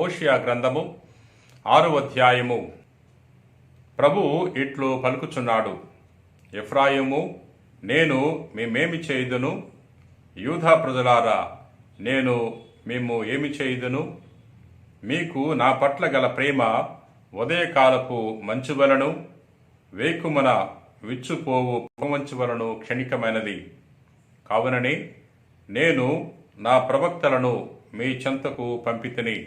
హోషియా గ్రంథము ఆరు అధ్యాయము. ప్రభు ఇట్లు పలుకుచున్నాడు ఎఫ్రాయిము నేను మేమేమి చేయుదును? యూధా ప్రజలారా నేను మేము ఏమి చేయుదును? మీకు నా పట్ల గల ప్రేమ ఉదయకాలపు మంచు వలను వేకుమన విచ్చుపోవు పొగమంచు వలను క్షణికమైనది. కావునని నేను నా ప్రవక్తలను మీ చెంతకు పంపితిని.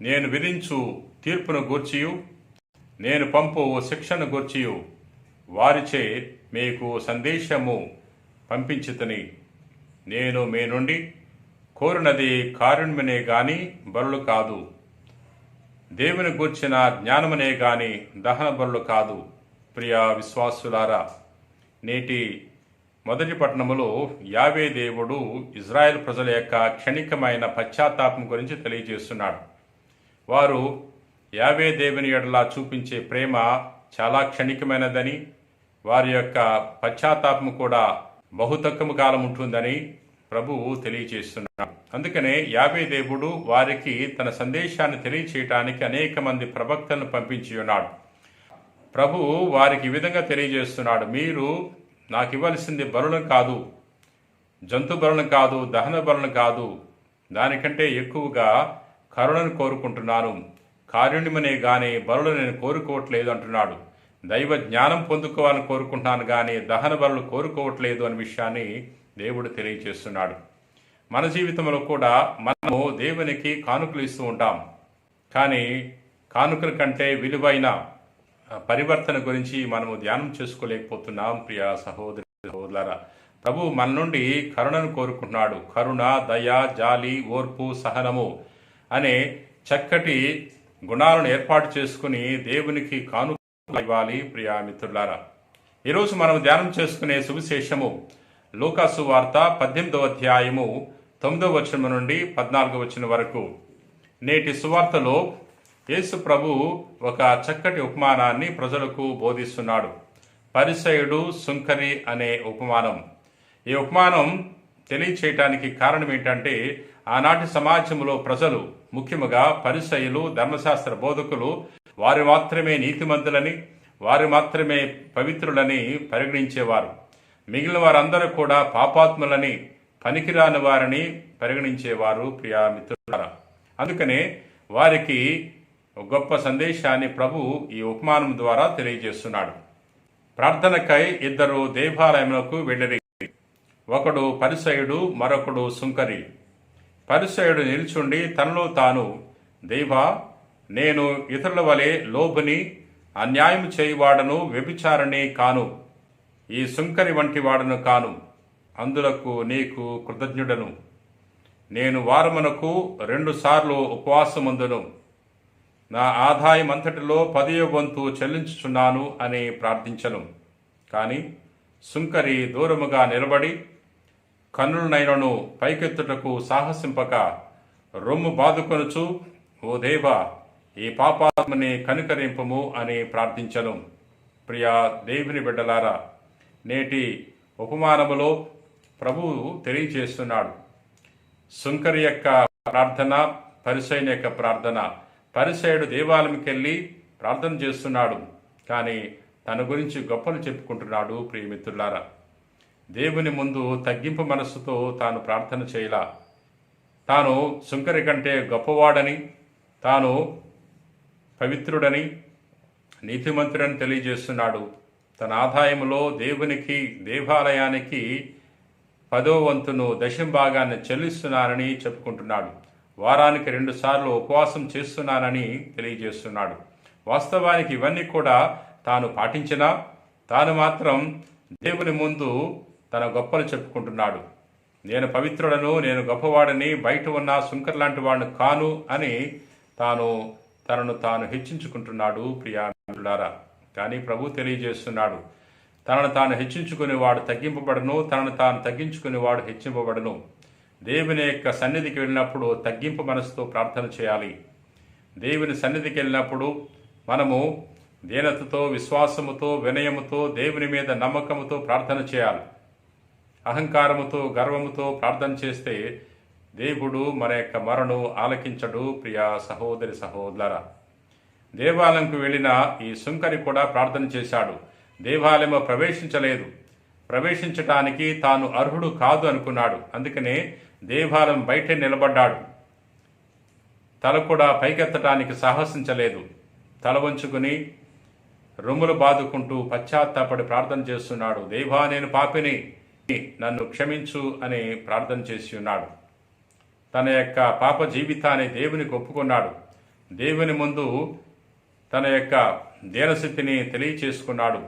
నేను విధించు తీర్పును గూర్చియు నేను పంపు శిక్షను గూర్చియు. వారిచే మీకు సందేశము పంపించితని. నేను మీ నుండి కోరినది కారుణ్యమనే గాని బరులు కాదు. దేవుని గూర్చిన జ్ఞానమనే గాని దహన బరులు కాదు. ప్రియ విశ్వాసులారా నేటి మొదటి పట్టణములో యావే దేవుడు ఇజ్రాయెల్ ప్రజల యొక్క క్షణికమైన పశ్చాత్తాపం గురించి తెలియజేస్తున్నాడు. వారు యావే దేవుని ఎడలా చూపించే ప్రేమ చాలా క్షణికమైనదని వారి యొక్క పశ్చాత్తాపం కూడా బహుతక్కువ కాలం ఉంటుందని ప్రభువు తెలియజేస్తున్నాడు అందుకనే యావే దేవుడు వారికి తన సందేశాన్ని తెలియచేయటానికి అనేక మంది ప్రవక్తలను పంపించి ఉన్నాడు. ప్రభు వారికి ఈ విధంగా తెలియజేస్తున్నాడు మీరు నాకు ఇవ్వాల్సింది బరులను కాదు జంతు బరులను కాదు దహన బరులను కాదు. దానికంటే ఎక్కువగా కరుణను కోరుకుంటున్నాను. కారుణ్యమనే గానే బరులు నేను కోరుకోవట్లేదు అంటున్నాడు. దైవ జ్ఞానం పొందుకోవాలని కోరుకుంటున్నాను కానీ దహన బరులు కోరుకోవట్లేదు అనే విషయాన్ని దేవుడు తెలియజేస్తున్నాడు. మన జీవితంలో కూడా మనము దేవునికి కానుకలు ఇస్తూ ఉంటాం. కానీ కానుకల కంటే విలువైన పరివర్తన గురించి మనము ధ్యానం చేసుకోలేకపోతున్నాం ప్రియ సహోదరి సహోదరులారా. ప్రభు మన నుండి కరుణను కోరుకుంటున్నాడు. కరుణ దయ జాలి ఓర్పు సహనము అనే చక్కటి గుణాలను ఏర్పాటు చేసుకుని దేవునికి కాను ఇవ్వాలి ప్రియా మిత్రులారా. ఈరోజు మనం ధ్యానం చేసుకునే సువిశేషము లూకాసు వార్త పద్దెనిమిదవ అధ్యాయము తొమ్మిదవ వచనం నుండి పద్నాలుగవ వచనం వరకు. నేటి సువార్తలో యేసు ప్రభు ఒక చక్కటి ఉపమానాన్ని ప్రజలకు బోధిస్తున్నాడు. పరిసయుడు సుంకరి అనే ఉపమానం. ఈ ఉపమానం తెలియచేయటానికి కారణం ఏంటంటే ఆనాటి సమాజంలో ప్రజలు ముఖ్యముగా పరిసయులు ధర్మశాస్త్ర బోధకులు వారు మాత్రమే నీతిమంతులని వారు మాత్రమే పవిత్రులని పరిగణించేవారు. మిగిలిన వారందరూ కూడా పాపాత్ములని పనికిరాని వారిని పరిగణించేవారు ప్రియా మిత్రులారా. అందుకనే వారికి గొప్ప సందేశాన్ని ప్రభు ఈ ఉపమానం ద్వారా తెలియజేస్తున్నాడు. ప్రార్థనకై ఇద్దరు దేవాలయములకు వెళ్ళరి ఒకడు పరిసయుడు మరొకడు సుంకరి. పరిసయుడు నిల్చుండి తనలో తాను దేవా నేను ఇతరుల వలె లోభుని అన్యాయం చేయువాడను వ్యభిచారణి కాను. ఈ సుంకరి వంటి వాడను కాను. అందులకు నీకు కృతజ్ఞుడను. నేను వారమునకు రెండుసార్లు ఉపవాసముందును. నా ఆదాయం అంతటిలో పదియో వంతు చెల్లించుచున్నాను అని ప్రార్థించను. కానీ సుంకరి దూరముగా నిలబడి కన్నులనైనను పైకెత్తుటకు సాహసింపక రొమ్ము బాదుకొనుచు ఓ దేవ ఈ పాపాత్మని కనుకరింపము అని ప్రార్థించను. ప్రియా దేవుని బిడ్డలారా నేటి ఉపమానములో ప్రభువు తెలియజేస్తున్నాడు. శుంకరి యొక్క ప్రార్థన పరిసైన యొక్క ప్రార్థన. పరిసయుడు దేవాలయంకి వెళ్ళి ప్రార్థన చేస్తున్నాడు. కానీ తన గురించి గొప్పలు చెప్పుకుంటున్నాడు ప్రియమిత్రులారా. దేవుని ముందు తగ్గింపు మనస్సుతో తాను ప్రార్థన చేయలా? తాను సుంకరి కంటే గొప్పవాడని తాను పవిత్రుడని నీతిమంతుడని తెలియజేస్తున్నాడు. తన ఆదాయంలో దేవునికి దేవాలయానికి పదో వంతును దశం భాగాన్ని చెల్లిస్తున్నానని చెప్పుకుంటున్నాడు. వారానికి రెండుసార్లు ఉపవాసం చేస్తున్నానని తెలియజేస్తున్నాడు. వాస్తవానికి ఇవన్నీ కూడా తాను పాటించినా తాను మాత్రం దేవుని ముందు తన గొప్పలు చెప్పుకుంటున్నాడు. నేను పవిత్రుడను నేను గొప్పవాడని బయట ఉన్న శుంకర్ లాంటి వాడిని కాను అని తాను తనను తాను హెచ్చించుకుంటున్నాడు ప్రియాడారా కానీ ప్రభు తెలియజేస్తున్నాడు తనను తాను హెచ్చించుకునేవాడు తగ్గింపబడను తనను తాను తగ్గించుకునేవాడు హెచ్చింపబడను. దేవుని యొక్క సన్నిధికి వెళ్ళినప్పుడు తగ్గింపు మనసుతో ప్రార్థన చేయాలి. దేవుని సన్నిధికి వెళ్ళినప్పుడు మనము దీనతతో విశ్వాసముతో వినయముతో దేవుని మీద నమ్మకముతో ప్రార్థన చేయాలి. అహంకారముతో గర్వముతో ప్రార్థన చేస్తే దేవుడు మన యొక్క మరణు ఆలకించడు ప్రియ సహోదరి సహోదర దేవాలయంకు వెళ్ళిన ఈ సుంకరి కూడా ప్రార్థన చేశాడు. దేవాలయము ప్రవేశించలేదు. ప్రవేశించటానికి తాను అర్హుడు కాదు అనుకున్నాడు. అందుకనే దేవాలయం బయటే నిలబడ్డాడు. తల కూడా పైకెత్తటానికి సాహసించలేదు. తల వంచుకుని రొమ్ములు బాదుకుంటూ పశ్చాత్తాపడి ప్రార్థన చేస్తున్నాడు. దేవా నేను పాపిని. నన్ను క్షమించు అని ప్రార్థన చేసి ఉన్నాడు. తన యొక్క పాప జీవితాన్ని దేవునికి ఒప్పుకున్నాడు. దేవుని ముందు తన యొక్క దీనస్థితిని తెలియచేసుకున్నాడు.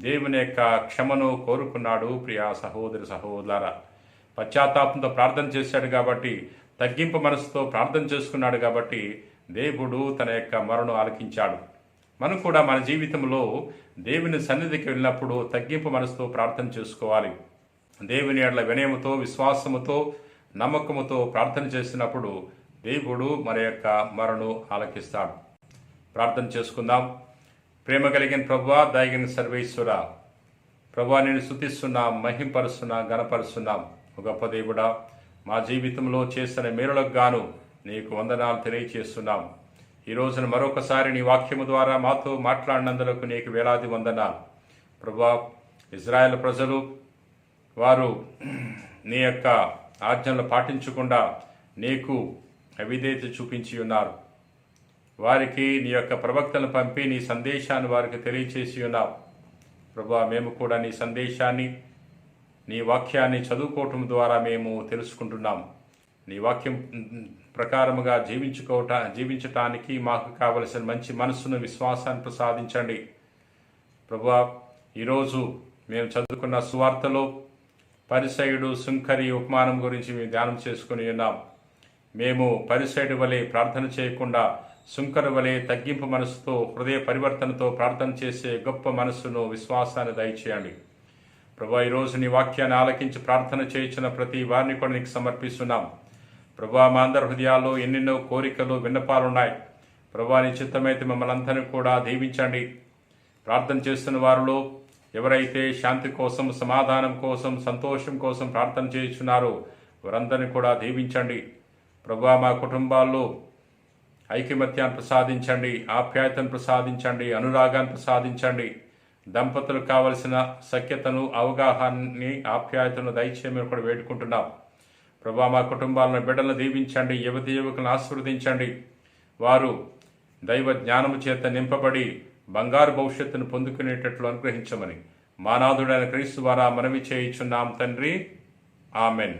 దేవుని యొక్క క్షమను కోరుకున్నాడు ప్రియా సహోదరి సహోదర పశ్చాత్తాపంతో ప్రార్థన చేశాడు కాబట్టి తగ్గింపు మనసుతో ప్రార్థన చేసుకున్నాడు కాబట్టి దేవుడు తన యొక్క మరణం ఆలకించాడు. మనం కూడా మన జీవితంలో దేవుని సన్నిధికి వెళ్ళినప్పుడు తగ్గింపు మనసుతో ప్రార్థన చేసుకోవాలి. దేవుని ఎడల వినయముతో విశ్వాసముతో నమ్మకముతో ప్రార్థన చేసినప్పుడు దేవుడు మన యొక్క మరణు ఆలకిస్తాడు. ప్రార్థన చేసుకుందాం. ప్రేమ కలిగిన ప్రభా దయగిన సర్వేశ్వర ప్రభా నేను శుతిస్తున్నా మహింపరుస్తున్నాం గణపరుస్తున్నాం ఒక గొప్ప దేవుడా. మా జీవితంలో చేసిన మేరులకు గాను నీకు వందనాలు తెలియచేస్తున్నాం. ఈ రోజున మరొకసారి నీ వాక్యము ద్వారా మాతో మాట్లాడినందులకు నీకు వేలాది వందనాలు. ప్రభా ఇజ్రాయెల్ ప్రజలు వారు నీ యొక్క ఆజ్ఞలు పాటించకుండా నీకు అవిధేత చూపించి ఉన్నారు. వారికి నీ యొక్క ప్రవక్తలను పంపి నీ సందేశాన్ని వారికి తెలియచేసి ఉన్నావు. ప్రభా మేము కూడా నీ సందేశాన్ని నీ వాక్యాన్ని చదువుకోవటం ద్వారా మేము తెలుసుకుంటున్నాం. నీ వాక్యం ప్రకారముగా జీవించుకోవట జీవించటానికి మాకు కావలసిన మంచి మనస్సును విశ్వాసాన్ని ప్రసాదించండి. ప్రభా ఈరోజు మేము చదువుకున్న సువార్తలో పరిసయుడు సుంకరి ఉపమానం గురించి మేము ధ్యానం చేసుకుని ఉన్నాం. మేము పరిసయుడు వలె ప్రార్థన చేయకుండా సుంకరు వలె తగ్గింపు మనసుతో హృదయ పరివర్తనతో ప్రార్థన చేసే గొప్ప మనస్సును విశ్వాసాన్ని దయచేయండి. ప్రభా ఈరోజు నీ వాక్యాన్ని ఆలకించి ప్రార్థన చేయించిన ప్రతి వారిని కూడా నీకు సమర్పిస్తున్నాం. ప్రభా మా అందరి హృదయాల్లో ఎన్నెన్నో కోరికలు విన్నపాలున్నాయి ప్రభా నీ చిత్తమైతే మమ్మల్ని అందరినీ కూడా దీవించండి. ప్రార్థన చేస్తున్న వారిలో ఎవరైతే శాంతి కోసం సమాధానం కోసం సంతోషం కోసం ప్రార్థన చేస్తున్నారో వారందరినీ కూడా దీవించండి. ప్రభా మా కుటుంబాల్లో ఐకమత్యాన్ని ప్రసాదించండి ఆప్యాయతను ప్రసాదించండి అనురాగాన్ని ప్రసాదించండి. దంపతులకు కావలసిన సఖ్యతను అవగాహాన్ని ఆప్యాయతను దయచేయమని కూడా వేడుకుంటున్నాం. ప్రభా మా కుటుంబాలను బిడ్డలను దీవించండి యువతి యువకులను ఆశీర్వదించండి. వారు దైవ జ్ఞానము చేత నింపబడి బంగారు భవిష్యత్తును పొందుకునేటట్లు అనుగ్రహించమని. మానాథుడైన క్రీస్తు ద్వారా మనవి చేయించున్నాం తండ్రి. ఆమెన్.